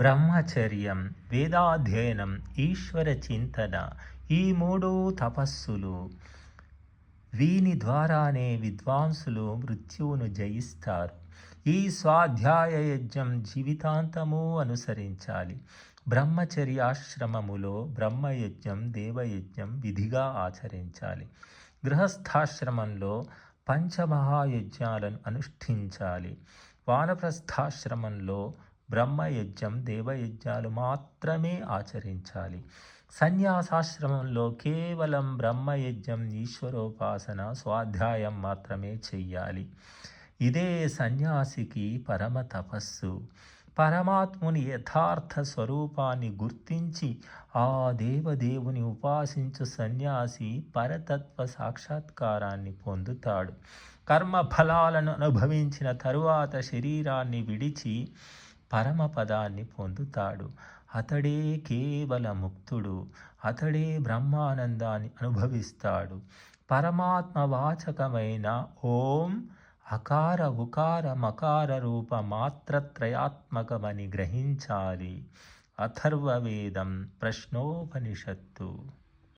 బ్రహ్మచర్యం వేదాధ్యయనం ఈశ్వర చింతన ఈ మూడు తపస్సులు. వీని ద్వారానే విద్వాంసులు మృత్యువును జయిస్తారు. ఈ స్వాధ్యాయ యజ్ఞం జీవితాంతము అనుసరించాలి. బ్రహ్మచర్యాశ్రమములో బ్రహ్మయజ్ఞం దేవయజ్ఞం విధిగా ఆచరించాలి. గృహస్థాశ్రమంలో పంచమహాయజ్ఞాలను అనుష్ఠించాలి. వానప్రస్థాశ్రమంలో బ్రహ్మయజ్ఞం దేవయజ్ఞాలు మాత్రమే ఆచరించాలి. సన్యాసాశ్రమంలో కేవలం బ్రహ్మయజ్ఞం ఈశ్వరోపాసన స్వాధ్యాయం మాత్రమే చెయ్యాలి. ఇదే సన్యాసికి పరమ తపస్సు. పరమాత్ముని యథార్థ స్వరూపాన్ని గుర్తించి ఆ దేవదేవుని ఉపాసించు సన్యాసి పరతత్వ సాక్షాత్కారాన్ని పొందుతాడు. కర్మ ఫలాలను అనుభవించిన తరువాత శరీరాన్ని విడిచి పరమపదాన్ని పొందుతాడు. అతడే కేవల ముక్తుడు అతడే బ్రహ్మానందాన్ని అనుభవిస్తాడు. పరమాత్మ వాచకమైన ఓం అకార ఉకార మకార రూప మాత్రత్రయాత్మకమని గ్రహించాలి. అథర్వవేదం ప్రశ్నోపనిషత్తు.